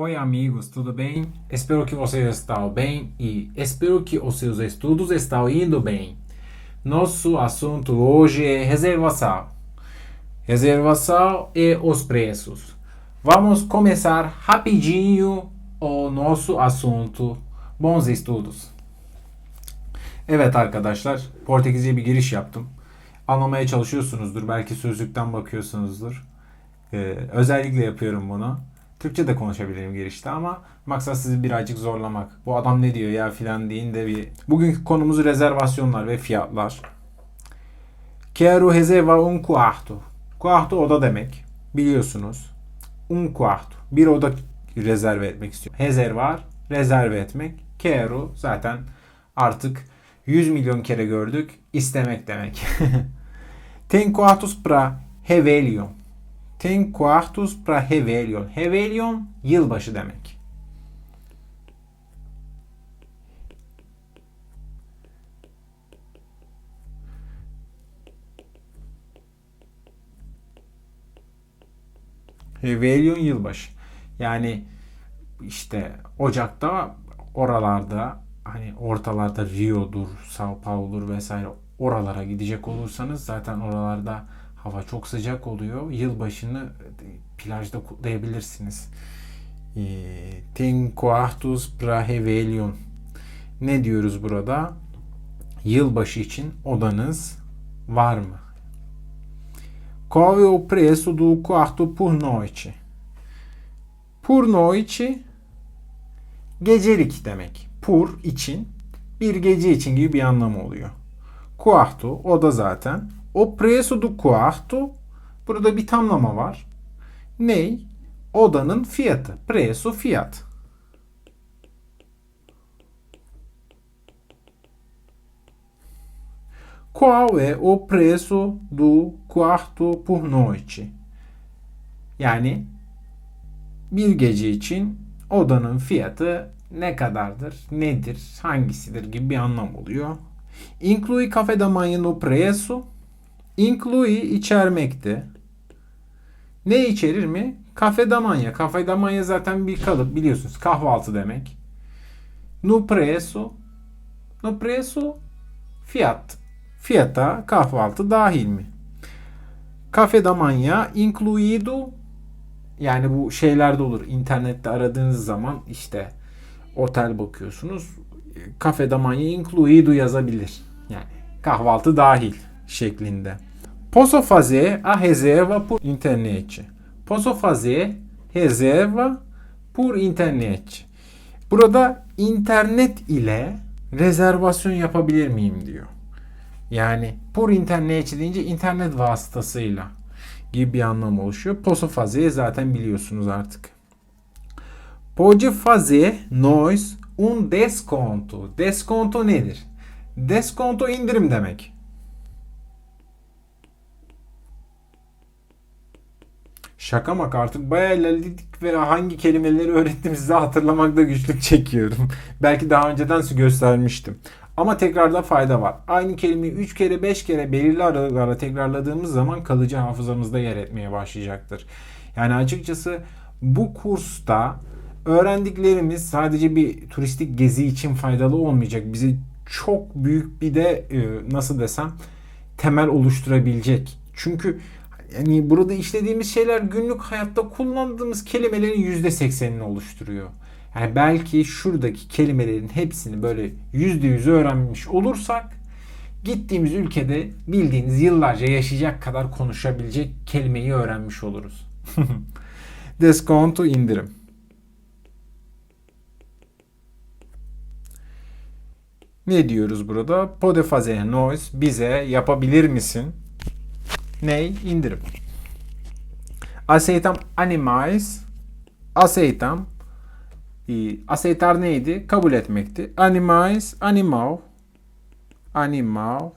Oi, amigos, tudo bem? Espero que vocês estão bem e espero que os seus estudos estão indo bem. Nosso assunto hoje é reservação. Reservação e os preços. Vamos começar rapidinho o nosso assunto. Bons estudos. Evet arkadaşlar, Portekizce bir giriş yaptım. Anlamaya çalışıyorsunuzdur. Belki sözlükten bakıyorsunuzdur. Ee, özellikle yapıyorum bunu. Türkçe de konuşabilirim girişte ama maksat sizi birazcık zorlamak. Bu adam ne diyor ya filan deyin de bir... Bugünkü konumuz rezervasyonlar ve fiyatlar. Quero reservar un quarto. Quarto oda demek. Biliyorsunuz. Un quarto. Bir oda rezerve etmek istiyorum. Reservar, rezerve etmek. Quero zaten artık 100 milyon kere gördük. İstemek demek. Tem quartos para Revelion. Tem quartos para Revelion. Revelion yılbaşı demek. Revelion yılbaşı. Yani işte Ocak'ta oralarda hani ortalarda Rio'dur, Sao Paulo'dur vesaire oralara gidecek olursanız zaten oralarda hava çok sıcak oluyor. Yılbaşını plajda kutlayabilirsiniz. E, Tem quartos para Revelion. Ne diyoruz burada? Yılbaşı için odanız var mı? Qual é o preço do quarto por noite? Por noite gecelik demek. Pur için bir gece için gibi bir anlamı oluyor. Quarto oda zaten. O preço do quarto burada bir tamlama var. Ney? Odanın fiyatı. Preço fiyat. Qual é o preço do quarto por noite? Yani bir gece için odanın fiyatı ne kadardır, nedir, hangisidir gibi bir anlam oluyor. Inclui café da manhã no preço. Inclui içermekte. Ne içerir mi? Kafe da manhã. Kafe da manhã zaten bir kalıp biliyorsunuz. Kahvaltı demek. No preço fiyat. Fiyata kahvaltı dahil mi? Kafe da manhã incluído yani bu şeylerde olur. İnternette aradığınız zaman işte otel bakıyorsunuz. Kafe da manhã incluído yazabilir. Yani kahvaltı dahil şeklinde. Posso fazer a reserva por internet. Posso fazer reserva por internet. Burada internet ile rezervasyon yapabilir miyim diyor. Yani por internet deyince internet vasıtasıyla gibi bir anlam oluşuyor. Posso fazer zaten biliyorsunuz artık. Pode fazer nós um desconto. Desconto nedir? Desconto indirim demek. Şaka mak artık bayağı ilerledik ve hangi kelimeleri öğrettiğimizi hatırlamakta güçlük çekiyorum. Belki daha önceden göstermiştim. Ama tekrarda fayda var. Aynı kelimeyi 3 kere 5 kere belirli aralıklarla tekrarladığımız zaman kalıcı hafızamızda yer etmeye başlayacaktır. Yani açıkçası bu kursta öğrendiklerimiz sadece bir turistik gezi için faydalı olmayacak. Bize çok büyük bir de e, nasıl desem temel oluşturabilecek. Çünkü yani burada işlediğimiz şeyler günlük hayatta kullandığımız kelimelerin %80'ini oluşturuyor. Yani belki şuradaki kelimelerin hepsini böyle %100 öğrenmiş olursak gittiğimiz ülkede bildiğiniz yıllarca yaşayacak kadar konuşabilecek kelimeyi öğrenmiş oluruz. Desconto indirim. Ne diyoruz burada? Pode fazer bize yapabilir misin? Ney? İndirim. Aceitam animais. Aceitam. E, aceitar neydi? Kabul etmekti. Animais, animal. Animal.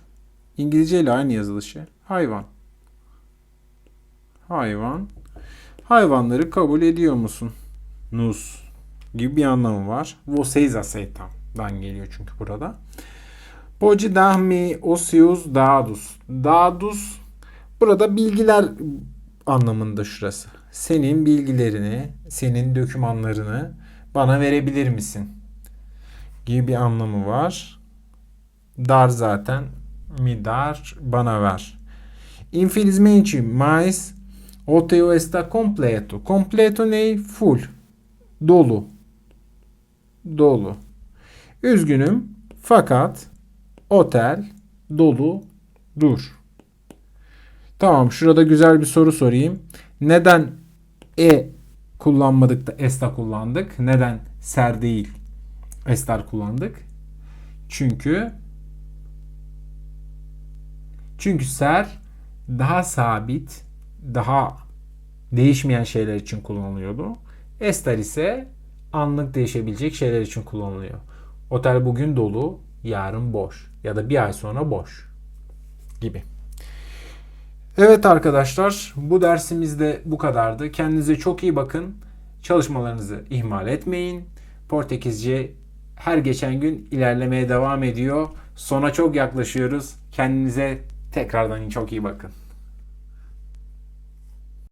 İngilizce ile aynı yazılışı. Hayvan. Hayvan. Hayvanları kabul ediyor musun? Nus gibi bir anlamı var. Vocês aceitam.dan geliyor çünkü burada. Pode dar-me os seus dados. Dados Burada bilgiler anlamında şurası. senin bilgilerini, senin dokümanlarını bana verebilir misin? gibi bir anlamı var. Dar zaten. Mi dar bana ver. Infelizmente, mas o teu está completo. Completo ne? Full. Dolu. Dolu. Üzgünüm fakat otel dolu dur. Tamam şurada güzel bir soru sorayım. Neden e kullanmadık da esta kullandık? Neden ser değil estar kullandık? Çünkü çünkü ser daha sabit, daha değişmeyen şeyler için kullanılıyordu. Ester ise anlık değişebilecek şeyler için kullanılıyor. Otel bugün dolu, yarın boş ya da bir ay sonra boş gibi. Evet arkadaşlar bu dersimiz de bu kadardı. Kendinize çok iyi bakın. Çalışmalarınızı ihmal etmeyin. Portekizce her geçen gün ilerlemeye devam ediyor. Sona çok yaklaşıyoruz. Kendinize tekrardan çok iyi bakın.